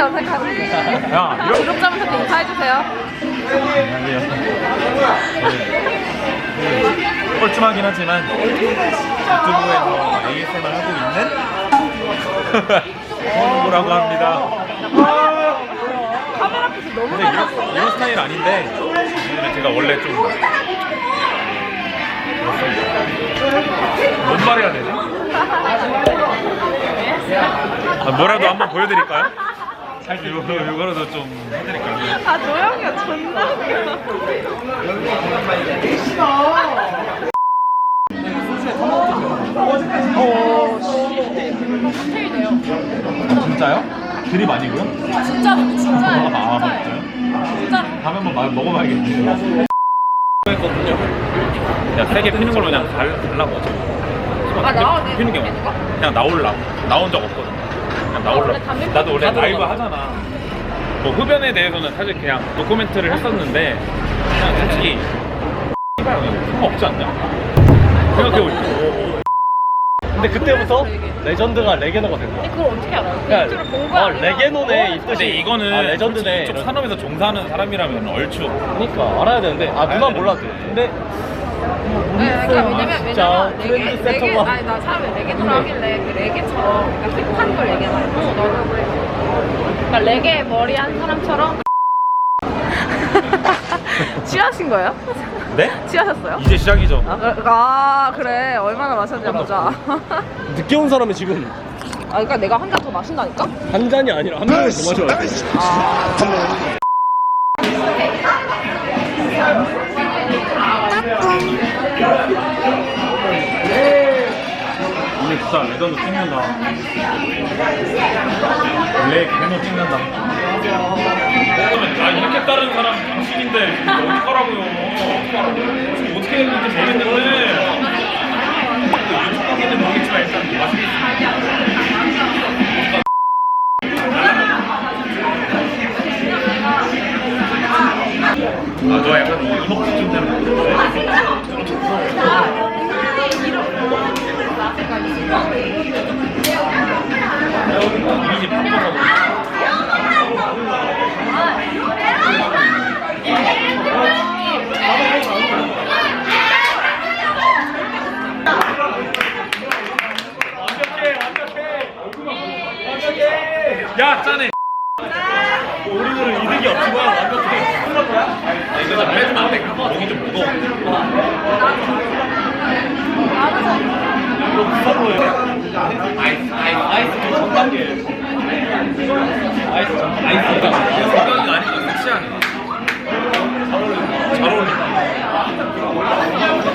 어색하지? 야, 이런 구독자분한테 인사해주세요. 네. 뻘쭘하긴 하지만 유튜브에서 ASMR 하고 있는 홍보라고 합니다. 카메라 앞에서 너무 근데 이런, 이런 스타일 아닌데 오늘은 제가 원래 좀. 뭔 말해야 되지? 아, 뭐라도 한번 보여드릴까요? 살짝 이거, 이거라도 좀 해드릴까요? 아, 조영이가 존나 웃겨. 진짜요? 드립 아니고요? 진짜로, 진짜예요. 아, 아, 진짜예요. 진짜요? 진짜로. 다음에 한번 마- 먹어봐야겠네요. 했거든요. 그냥 세개 피는 걸로 그냥 달, 달라고. 아, 나오네. 피는 게? 그냥 나올라. 나온 적 없거든. 나올라. 나도 원래 다 라이브. 하잖아. 뭐 흡연에 대해서는 사실 그냥 도큐멘트를 했었는데 그냥 솔직히 이봐요 그냥 없지 않냐? 생각해보니까. 근데 그때부터 레전드가 레게노가 된 거야. 근데 그걸 어떻게 알아요? 그러니까 유튜브를 본 거야? 어, 레게노네 어, 이 뜻이. 근데 이거는 아, 레전드네. 이쪽 이런. 산업에서 종사하는 사람이라면 얼추 그러니까 알아야 되는데 아 누가 몰라도 돼. 근데 네, 그러니까 왜냐면 아, 진짜 왜냐면 레게 레게 세터가 아니 나 처음에 레게노라 하길래 그 레게처럼 그러니까 힙한 걸 얘기하고 너는 그러니까 레게 머리 한 사람처럼 취하신 거예요? 네? 취하셨어요? 이제 시작이죠. 아, 그- 아 그래 얼마나 마셨냐 보자. 늦게 온 사람이 지금 아 그러니까 내가 한 잔 더 마신다니까? 한 잔이 아니라 한 명을 더 마셔야 돼. 오늘 진짜 레전드 찍는다. 레 개노 찍는다. 아 이렇게 따른 사람 당신인데 어떡하라고요. 지금 어떻게 되는지 모르겠는데. 유튜브 가게는 모르겠지만 일단 맛있겠습니다. 아, 너 약간 이목구 좀 되는 이미지 바꿔서. 야, 짜네. 우리는 이득이 없지만 완벽해. 이거 좀 빼주면 안 돼. 목이 좀 무거워. 아이스, 아이스, 아이스 좀 적당히. 아이스 좀, 아이스. 적당히 아니고 섹시하네. 잘 어울린다.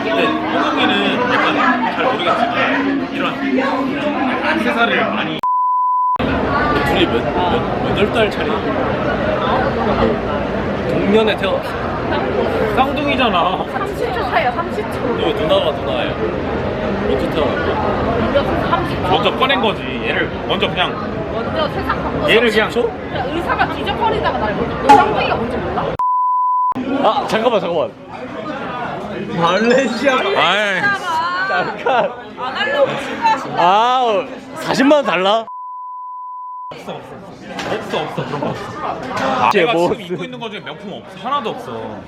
근데 호동이는 약간 잘 모르겠지만 이런 액세서리를 많이 몇, 몇, 여덟 달 차이. 동년에 태어났어. 쌍둥이잖아. 30초 차이야 30초. 근데 왜 누나가 누나예요? 언제 태어났어? 먼저 30초. 먼저 꺼낸 거지. 얘를 먼저 그냥 먼저 세상 바꿔. 얘를 그냥 그냥 의사가 뒤적거리다가 날 먼저. 너 쌍둥이가 뭔지 몰라? 아 잠깐만 잠깐만. 말레이시아. 아이 잠깐. 안 하려고 친구하신다. 아 40만 원 달라? 없어 없어 그런 거 없어. 아, 쟤 내가 뭐 지금 쓰- 입고 있는 거 중에 명품 없어 하나도 없어.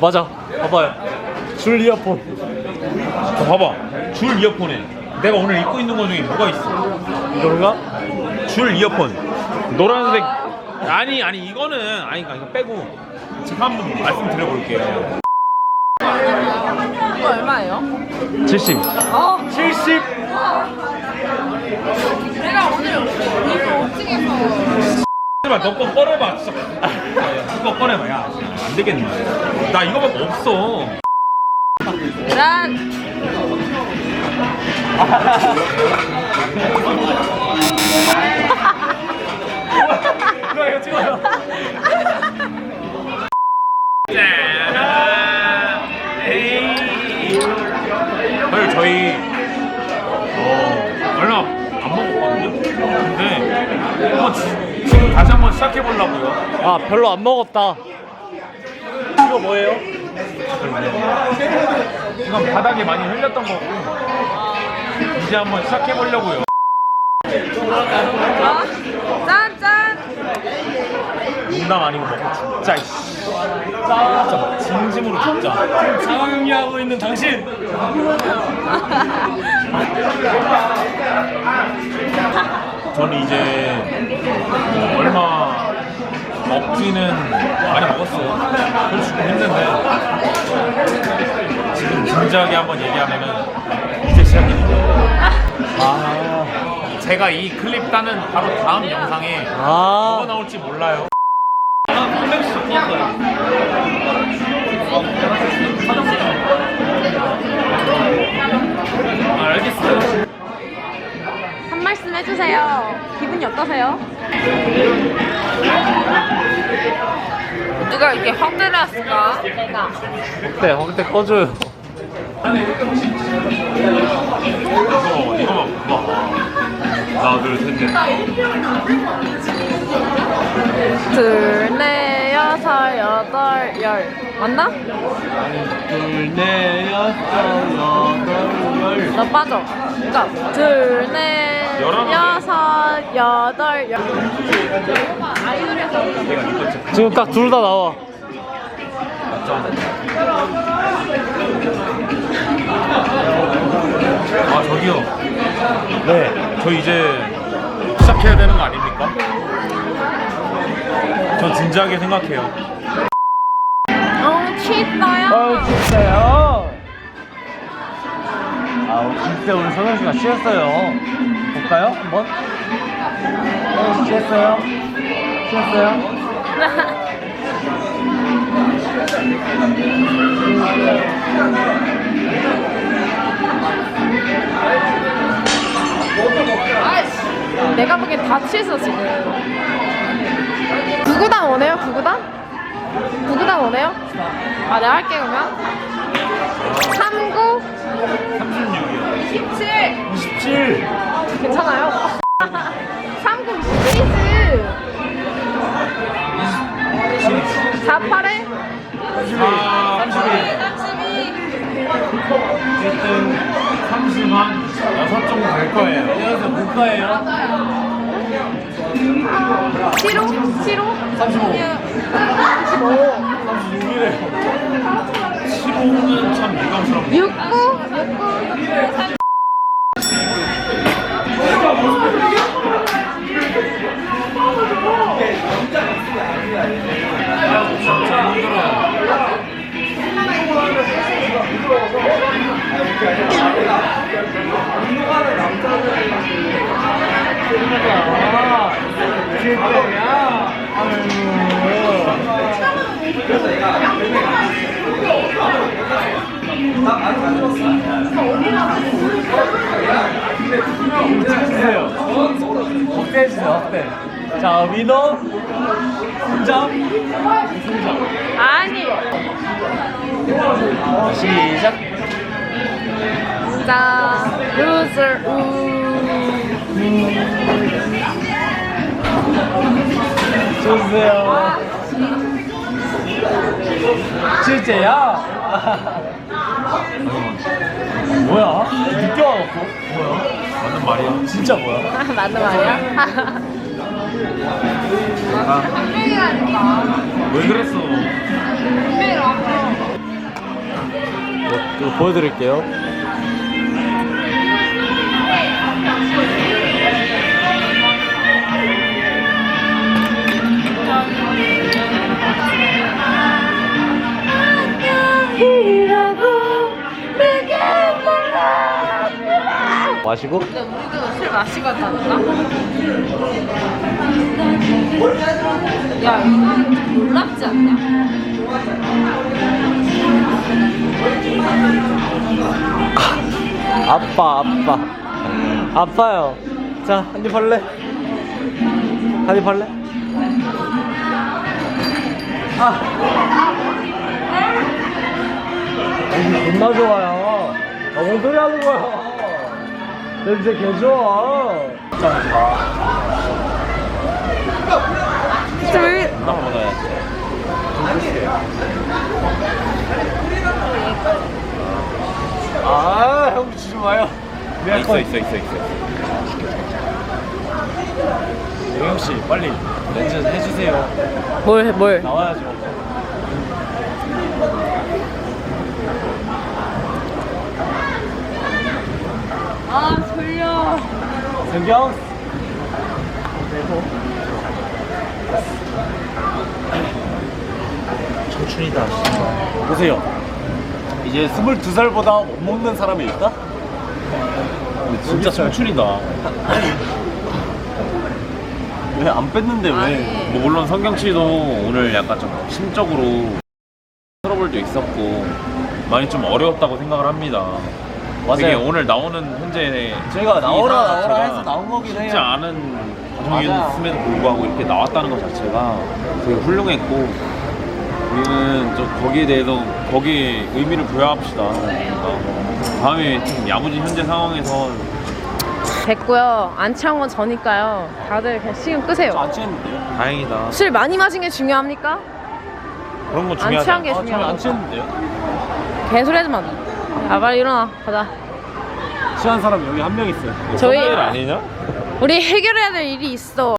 맞아. 봐봐요. 줄 이어폰. 저 봐봐 줄 이어폰에 내가 오늘 입고 있는 거 중에 뭐가 있어? 이건가? 줄 이어폰 노란색 아니 아니 이거는 아니까 이거 빼고 제가 한번 말씀드려볼게요. 이거 얼마예요? 70. 어. 70. 제발 너거 꺼내봐 진짜. 이거 꺼내봐 야. 안 되겠네. 나 이거밖에 없어. 난 누나 이거 찍어요. 저희 어, 얼마 안 근데 한번 지- 지금 다시 한번 시작해 보려고요. 아 별로 안 먹었다. 이거 뭐예요? 이건 바닥에 많이 흘렸던 거고 이제 한번 시작해 보려고요. 짠짠. 농담 아니고 먹고 진짜 이씨. 진짜 막 진심으로 진짜. 상황용리하고 있는 당신. 저는 이제 얼마 먹지는 많이 먹었어요. 수 했는데 지금 진지하게 한번 얘기하면은 이제 시작입니다. 아. 제가 이 클립 따는 바로 다음 영상에 뭐가 아. 나올지 몰라요. 아, 알겠어요. 해주세요. 기분이 어떠세요? 누가 이렇게 확대를 했을까? 내가. 네, 확대 꺼줘요. 이거 이거만 봐봐. 하나 둘 셋 넷. 둘, 넷, 여섯, 여덟, 열. 맞나? 둘, 넷, 여섯, 여덟, 열. 나 빠져. 그러니까 둘, 넷. 여섯, 여덟, 열. 지금 딱 둘 다 나와. 아 저기요. 네. 저 이제 시작해야 되는 거 아닙니까? 전 진지하게 생각해요. 어, 취했어요. 아, 진짜요? 아, 진짜 우리 선영 씨가 쉬었어요. 볼까요? 한번? 어, 쉬었어요? 쉬었어요? 내가 보기엔 다 취했어, 지금. 구구단 원해요, 구구단? 구구단 원해요? 아, 내가 할게, 그러면. 39, 36이요. 17. 27! 괜찮아요? 39, 27. 48에? 32. 1등 30만 6 정도 될 거예요. 그래서 문과예요? 7호? 7호? 35. 35. 36이래요. 15는 참 유감스럽네. 69? 69? 진짜 힘들어요. 아, 실패야? 아유. 주세요. 주세요, 확대. 자, 위너, 승점, 승점. 아니. 시작. 자, 루저, 우. 주세요. 실제야? 뭐야? 늦게 와갖고? 뭐야? 맞는 말이야. 진짜 뭐야? 아, 맞는 말이야? 왜 그랬어? 이거 보여드릴게요. 마시고 근데 우리도 술 마시고 왔다니까? 야, 놀랍지 않냐? 아빠 아빠 아빠요. 자 한 입 할래? 한 입 할래? 아. 여기 존나 좋아요. 아, 뭔 소리 하는 거야? 냄새 개좋아. 아, 나 한번 해. 아형 주지 마요. 내 있어 있어 있어 네, 있어. 영영씨 빨리 렌즈 해주세요. 뭘, 뭘. 나와야죠. 성경. 청춘이다. 보세요. 이제 22살보다 못 먹는 사람이 있다? 근데 진짜 청춘이다. 왜 안 뺐는데 왜? 아니. 뭐 물론 성경 씨도 오늘 약간 좀 심적으로 트러블도 있었고 많이 좀 어려웠다고 생각을 합니다. 이게 오늘 나오는 현재 제가 나오라 이 나오라 해서 나온 거긴 쉽지 해요. 않은 맞아요. 과정이었음에도 불구하고 이렇게 나왔다는 것 자체가 되게 훌륭했고 우리는 좀 거기에 대해서 거기에 의미를 부여합시다. 그러니까 다음에 지금 야무진 현재 상황에서 됐고요. 안 취한 건 저니까요. 다들 그냥 시금 끄세요. 저안 취했는데요? 다행이다. 술 많이 마신 게 중요합니까? 그런 건안 중요하지 취한 게 저는 안. 취했는데요? 개소리 하지 마. 야, 빨리 일어나. 가자. 취한 사람 여기 한 명 있어요. 저희- 일 아니냐? 우리 해결해야 될 일이 있어.